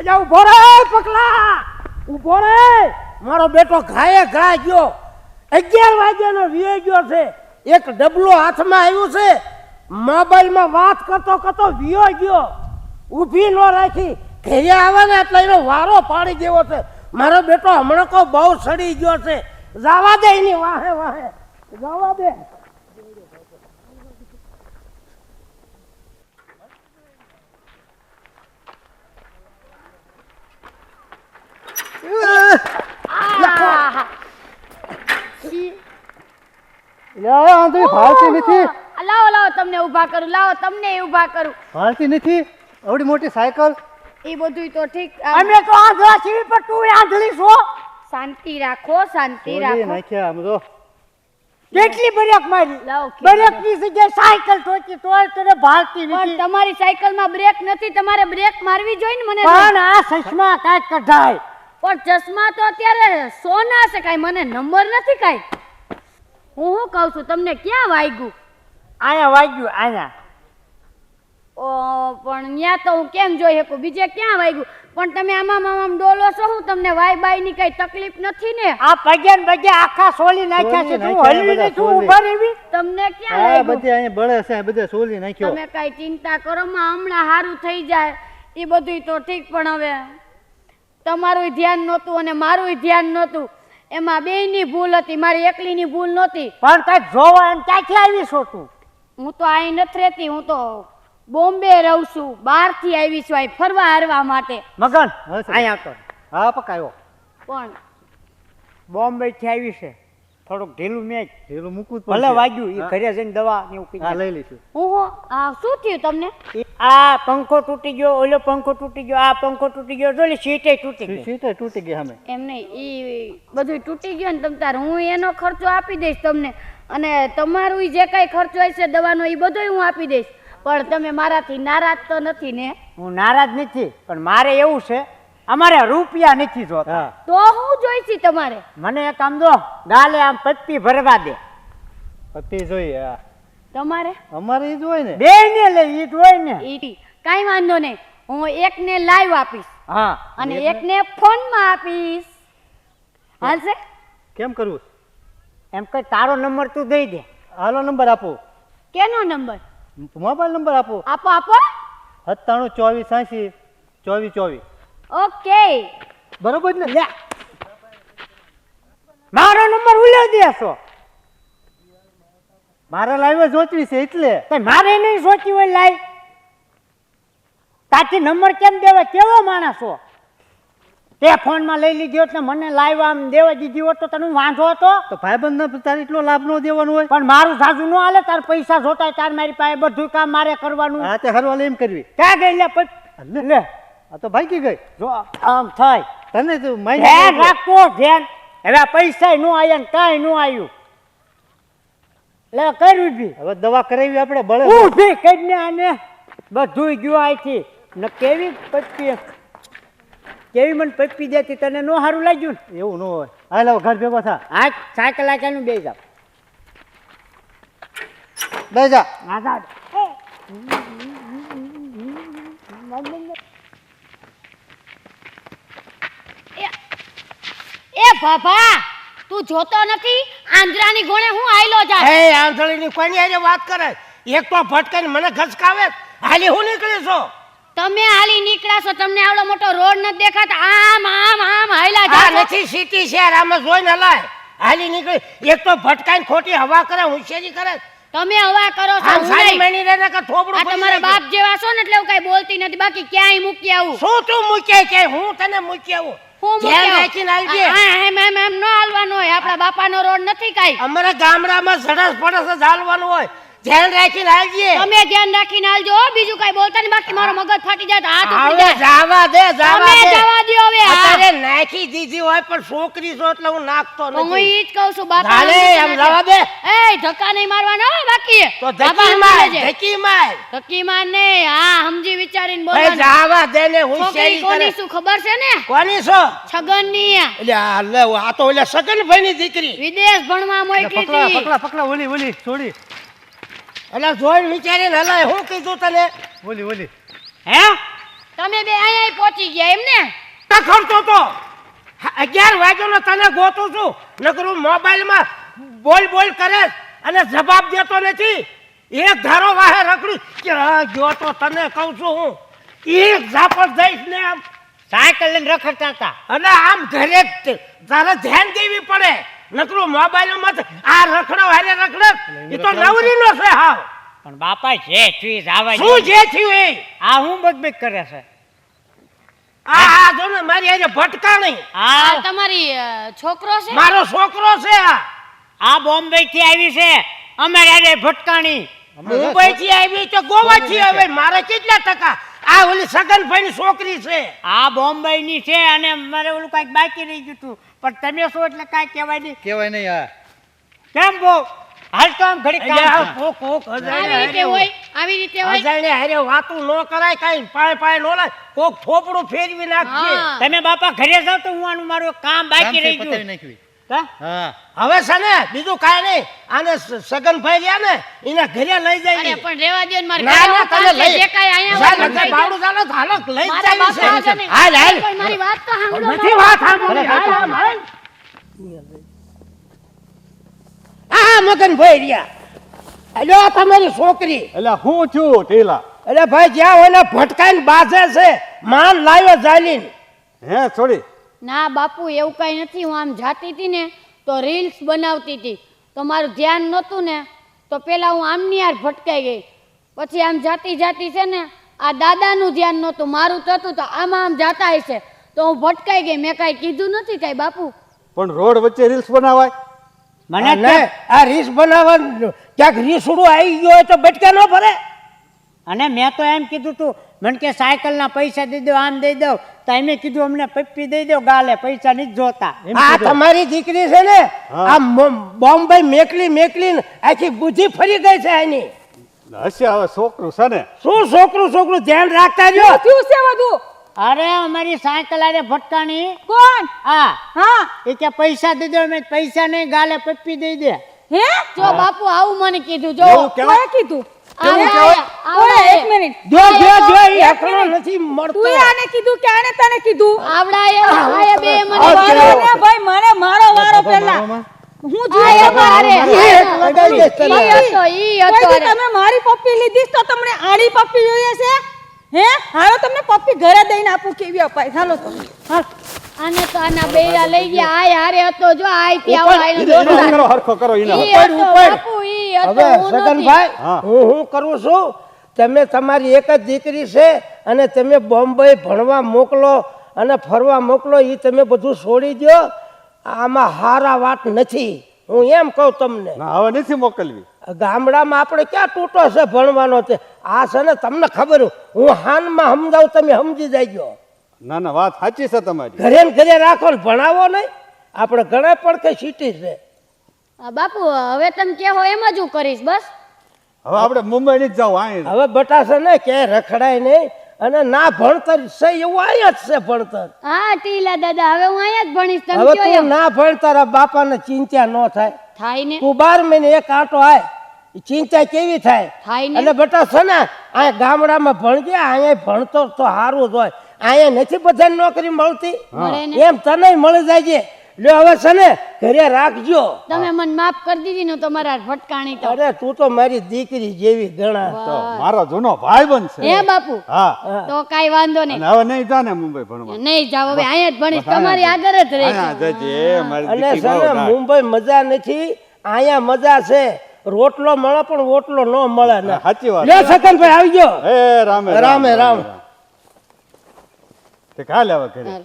અજા ઊભો રે પકલા ઊભો રે મારો બેટો ઘાયે ઘા ગયો. અગિયાર વાગ્યાનો વીએ ગયો છે. એક ડબલો હાથમાં આવ્યું છે. મોબાઈલમાં વાત કરતો કરતો વિયો ગયો. ઊભી ન રાખી. ઘેરે આવે ને એટલે એનો વારો પાડી દેવો છે. મારો બેટો હમણાં કો બહુ સડી ગયો છે. જવા દે એની વાહે વાહે. જવા દે. આંધળી ભાળતી નથી. આ લાવો લાવો તમને ઊભા કરું લાવો તમને ઊભા કરું. ભાળતી નથી. આવડી મોટી સાયકલ. એ બધું તો ઠીક અમે તો આંધળા છીએ પણ તું આંધળી છો. શાંતિ રાખો શાંતિ રાખો. નાખ્યા આમ તો. કેટલી બ્રેક મારી? લાવો બ્રેકની જગ્યાએ સાયકલ ઠોકી તોય તને ભાળતી પણ નથી. તમારી સાયકલમાં બ્રેક નથી તમારે બ્રેક મારવી જોઈએ ને મને પણ આ ચશ્મા કાંઈક કઢાય. પણ ચશ્મા તો અત્યારે સોના છે કાંઈ મને નંબર નથી કાંઈ. હું શું કહું છું તમને ક્યાં વાગ્યું? આયા વાગ્યું આયા ઓ પણ ત્યાં તો હું કેમ જોઈ શકું? બીજે ક્યાં વાગ્યું? પણ તમે આમાં આમ ડોલો છો હું તમને વાય બાયની કઈ તકલીફ નથી ને? આ પગે ને બગે આખા સોલી નાખ્યા છે તું હલવી બધા તું ઊભા રહેવી? તમને ક્યાં આ લાગ્યું? બધી અહીંયા બળે છે બધે સોલી નાખ્યો. તમે કઈ ચિંતા કરો માં હમણાં સારું થઈ જાય. એ બધું તો ઠીક પણ હવે તમારું ધ્યાન નહોતું અને મારું ધ્યાન નહોતું. એમાં બેયની ભૂલ હતી મારી એકલીની ભૂલ નહોતી. પણ કઈ જોવા એમ ક્યાંથી આવી છો તું? હું તો અહીં નથી રહેતી હું તો બોમ્બે રહું છું બહારથી આવી છું અહીં ફરવા હરવા માટે. મગન અહીંયા તો હા પકાયો. પણ બોમ્બે થી આવી છે થોડુંક ઢીલું મેચ ઢીલું મૂકવું ભલે વાગ્યું એ ઘરે જઈને દવા ને એવું હા લઈ લઈશું. ઓહો આ શું થયું તમને? આ પંખો તૂટી ગયો ઓલો પંખો તૂટી ગયો આ પંખો તૂટી ગયો જો સીટે તૂટી ગઈ. સીટે તૂટી ગઈ અમે એમ નહીં એ બધું તૂટી ગયું ને તમ તાર હું એનો ખર્ચો આપી દઈશ તમને. અને તમારું જે કાંઈ ખર્ચો હશે દવાનો એ બધોય હું આપી દઈશ. પણ તમે મારાથી નારાજ તો નથી ને? હું નારાજ નથી પણ મારે એવું છે અમારે રૂપિયા નથી જોતા. હા. તો હું જોઈશી તમારે? મને એક આમ દો ગાલે આમ પત્તી ભરવા દે. પત્તી જોઈએ હા. તમારે? અમારે ઈ જ હોય ને. બે ને લે ઈ જ હોય ને. ઈ કાઈ વાંધો નહીં. હું એકને લાઈવ આપીશ. હા. અને એકને ફોનમાં આપીશ. હાલશે? કેમ કરવું એમ કઈ તારો નંબર તું દઈ દે. હાલો નંબર આપો. કેનો નંબર? મોબાઈલ નંબર આપો. આપો આપો. સત્તાણું ચોવીસ એંસી ચોવીસ ચોવીસ. ઓકે. બરોબર ને? લે મારો નંબર ઉલ્યો દેશો મારે લાઈવ જોતવી છે એટલે. મારે નહીં સોચી હોય લાઈ તાથી નંબર કેમ દેવા કેવો માણસ હો તે ફોનમાં લઈ લીધો એટલે મને લાઈવ આમ દેવા દીધી હોત તો તને વાંધો હતો? તો ભાઈબંધ તારે એટલો લાભ ન દેવાનો હોય? પણ મારું સાસુ ન હાલે તાર પૈસા જોતા તાર મારી પાસે બધું કામ મારે કરવાનું. હા તે હરવાલે એમ કરવી. ક્યાં ગઈ લે. લે. આ તો ભાગી ગઈ. જો આમ થાય તને તો ધ્યાન રાખો ધ્યાન. હવે પૈસા નો આયા ને કાંઈ નો આવ્યું એટલે કર્યું બી હવે દવા કરાવી આપણે બળે ઊભી કરીને આને. બધું ગયું આથી. ને કેવી પપ્પી કેવી મને પપ્પી દેતી તને નો સારું લાગ્યું ને? એવું ન હોય. હાલ ઘર ભેગો થા. આ સાયકલ આચાનું બે જાવ બે જા. આઝાદ એ બાબા તું જોતો નથી? આંધ્રાની ગોણે હું આયલો જા હે આંધળીની કોની હારે વાત કરે? એક તો ભટકાઈને મને ઘસકાવે હાલી હું નીકળી છો તમે હાલી નીકળ્યા છો તમને આવડો મોટો રોડ નથી દેખાતો? આમ આમ આમ હાલા જા. નથી સિટી શહેર આમાં જોઈને હલાય હાલી નીકળી. એક તો ભટકાઈને ખોટી હવા કરે હોશિયારી કરે તમે હવા કરો છો હું નહીં. મહિની રહે કે થોબડું તમારા બાપ જેવા છો ને એટલે હું કઈ બોલતી નથી. બાકી ક્યાંય મૂકી આવું. શું તું મૂકે કે હું તને મૂકી આવું? હું બાપા ન આપણા રોડ નથી કઈ. અમારા ગામડામાં સડસ પડસ જ હાલવાનું હોય. ધ્યાન રાખીને આવજે તમે ધ્યાન રાખીને આવજો બીજું કઈ બોલતા નહીં. બાકી મારો મગજ ફાટી જાય તો હાથ ઉપડી જાય. જાવા દે જાવા દે. જવા દ્યો હવે અરે નાખી દીધી હોય પણ છોકરી છો એટલે હું નાખતો નથી હું ઈ જ કહું છું બાપા ચાલે એમ જવા દે. એ ધક્કા નહીં મારવાના બાકી. તો ધક્કી માર ધક્કી માર. ધક્કી માર ને હા સમજી વિચારીને બોલવાનું. જાવા દે ને હું શેરી કોની શું ખબર છે ને? કોની છો? છગનની. એટલે આ લે આ તો છગન ભાઈ ની દીકરી. વિદેશ ભણવા મોકલી પકડા પકડા પકડા ઓલી ઓલી છોડી. એટલે જોઈને વિચારીને હલાય હું કીધું તને? બોલી બોલી. હે? તમે બે અહીંયા પહોંચી ગયા એમ ને? ટખડતો તો. હા, અગિયાર વાગ્યાનો તને ગોતું છું. નકરું મોબાઈલમાં બોલ બોલ કરે અને જવાબ દેતો નથી. એક ધારો વાહે રખડી કે હા ગયો તો તને કહું છું હું. એક ઝાપટ જઈશ ને આમ. સાયકલ લઈને રખડતા હતા. અને આમ ઘરે જ તારે ધ્યાન દેવી પડે. નકરું મોબાઈલમાં તો આ રખડો હારે રખડો. એ તો નવરીનો છે. હા પણ બાપા જે ચીજ આવે શું જે થયું એ? આ હું બકબક કરે છે? આ આ જો ને મારી આજે ભટકાણી. આ આ તમારી છોકરો છે? મારો છોકરો છે આ. આ બોમ્બે થી આવી છે. અમારે આજે ભટકાણી. મુંબઈ થી આવી તો ગોવા થી આવે. મારે કેટલા ટકા? આ ઓલી સગનભાઈ ની છોકરી છે. આ બોમ્બે ની છે અને મારે ઓલું કંઈક બાકી રહી ગયું હતું. પણ તમે શું એટલે કાંઈ કહેવાય નહીં. કહેવાય નહીં હા. કેમ બહુ? હાલ તો આમ ઘડી કામ કોક કોક આવી રીતે હોય આવી રીતે હોય. અજાણે હારે વાતું ન કરાય કાઈ પાય પાય નો લાય. કોક થોપડું ફેરવી નાખજે. તમે બાપા ઘરે જાવ તો હું આનું મારું કામ બાકી રહી ગયું. હવે છે ને બીજું કાંઈ નહીં. આને સગન સગનભાઈ રહ્યા ને એના ઘરે લઈ જાય પણ રેવા દે ને મારે ના ના તને લઈ જે કાંઈ અહીંયા લઈ બાવડું ચાલો હાલો લઈ જાય છે. હાલ હાલ. મારી વાત તો સાંભળો નથી વાત સાંભળો હાલ, હાલ. આ મગનભાઈ રહ્યા. અલ્યો તમારી છોકરી. એટલે હું છું ઢીલા? એટલે ભાઈ જ્યાં હોય ને ભટકાઈને બાજે છે માન લાવ્યો જાલીન. હે છોડી. ના બાપુ એવું કાંઈ નથી. હું આમ જાતી હતી ને તો રીલ્સ બનાવતી હતી તો મારું ધ્યાન નહોતું ને તો પહેલાં હું આમની યાર ભટકાઈ ગઈ. પછી આમ જાતી જાતી છે ને આ દાદાનું ધ્યાન નહોતું મારું થતું તો આમાં આમ જાતા હશે. તો હું ભટકાઈ ગઈ. મેં કાંઈ કીધું નથી કાંઈ બાપુ? પણ રોડ વચ્ચે રીલ્સ બનાવાય. મને અને આ રીસ બનાવવા ક્યાંક રીસડું આવી ગયો હોય તો બટકા ન ભરે અને મેં તો એમ કીધું તું મને કે સાયકલના પૈસા દઈ દો આમ દઈ દો. તો એમે કીધું અમને પપ્પી દઈ દો ગાલે પૈસા નથી જોતા. આ તમારી દીકરી છે ને આ બોમ્બે મેકલી મેકલી ને આખી બુદ્ધિ ફરી ગઈ છે એની હશે હવે છોકરું છે ને. શું છોકરું છોકરું? ધ્યાન રાખતા રહ્યો થયું છે બધું. અરે અમારી સાયકલ આરે ભટકાણી. કોણ? હા. હા. એ કે પૈસા દઈ દો મેં પૈસા નહીં ગાલે પપ્પી દઈ દે. હે? જો બાપુ આવું મને કીધું જો કીધું? આવડા આયા, કોણે આવડા એક મિનિટ? જો જો જો એ એક નથી મળતો. તું આને કીધું કે આને તને કીધું? આવડા આયા, આયા બે મને મારો ને ભાઈ મને મારો વારો પહેલા. હું જોઈએ મારે. ઈ હતો, ઈ હતો. તમે મારી પપ્પી લીધી તો તમને આડી પપ્પી જોઈએ છે? હે? હાલો તમને પપ્પી ઘરે દઈને આપું કેવી અપાય. ચાલો તો. હાલ. આને તો આના બેરા લઈ ગયા. આય હારે હતો જો આય ત્યાં આવો કીધું કરો હરખો કરો ઈને. ઉપર, ઉપર. ઈ હતો, સગનભાઈ હા. હું હું કરું છું? તમે તમારી એક જ દીકરી છે અને તમે બોમ્બે ભણવા મોકલો અને ફરવા મોકલો એ તમે બધું છોડી દો આમાં હારા વાત નથી. હું એમ કહું તમને. ના હવે નથી મોકલવી. ગામડામાં આપણે ક્યાં તૂટો છે ભણવાનો છે? આ છે ને તમને ખબર હું હાનમાં સમજાવું તમે સમજી જાયજો. ના ના વાત સાચી છે તમારી. ઘરે ને ઘરે રાખો ને ભણાવો નહીં. આપણે ઘણા પણ કઈ સિટી છે. આ બાપુ હવે તમે કહો એમ જ હું કરીશ બસ? હવે આપણે મુંબઈ ની જ જાવ અહીં હવે બટા છે ને કે રખડાય નહીં અને ના ભણતર છે એવું અહીંયા જ છે ભણતર. હા ટીલા દાદા હવે હું અહીંયા જ ભણીશ તમે હવે તું ના ભણતર તારા બાપાને ચિંતા ન થાય. થાય ને? તું બાર મહિને એક આંટો આય. ચિંતા કેવી થાય? થાય એટલે બેટા છે ને આ ગામડામાં ભણજે અહીંયા ભણતો તો સારું જ હોય. અહીંયા નથી બધાને નોકરી મળતી? એમ તને મળી જાય છે. લ્યો હવે છે ને ઘરે રાખજો. તમે મને માફ કરી દીધી ને તમારા ફટકાણી તો. અરે તું તો મારી દીકરી જેવી ગણા તો મારો જૂનો ભાઈ બનશે હે બાપુ? હા. તો કાઈ વાંધો નહીં. હવે નહીં જા ને મુંબઈ ભણવા. નહીં જાવ હવે અહીંયા જ ભણીશ. તમારી આગળ જ રહે અહીંયા જજે મારી અને દીકરી છે ને મુંબઈ મજા નથી. અહીંયા મજા છે. રોટલો મળે પણ ઓટલો ન મળે ને સાચી વાત. લ્યો સકનભાઈ આવી ગયો એ રામે રામે રામ. તે કાલે લેવા ઘરે હાલ.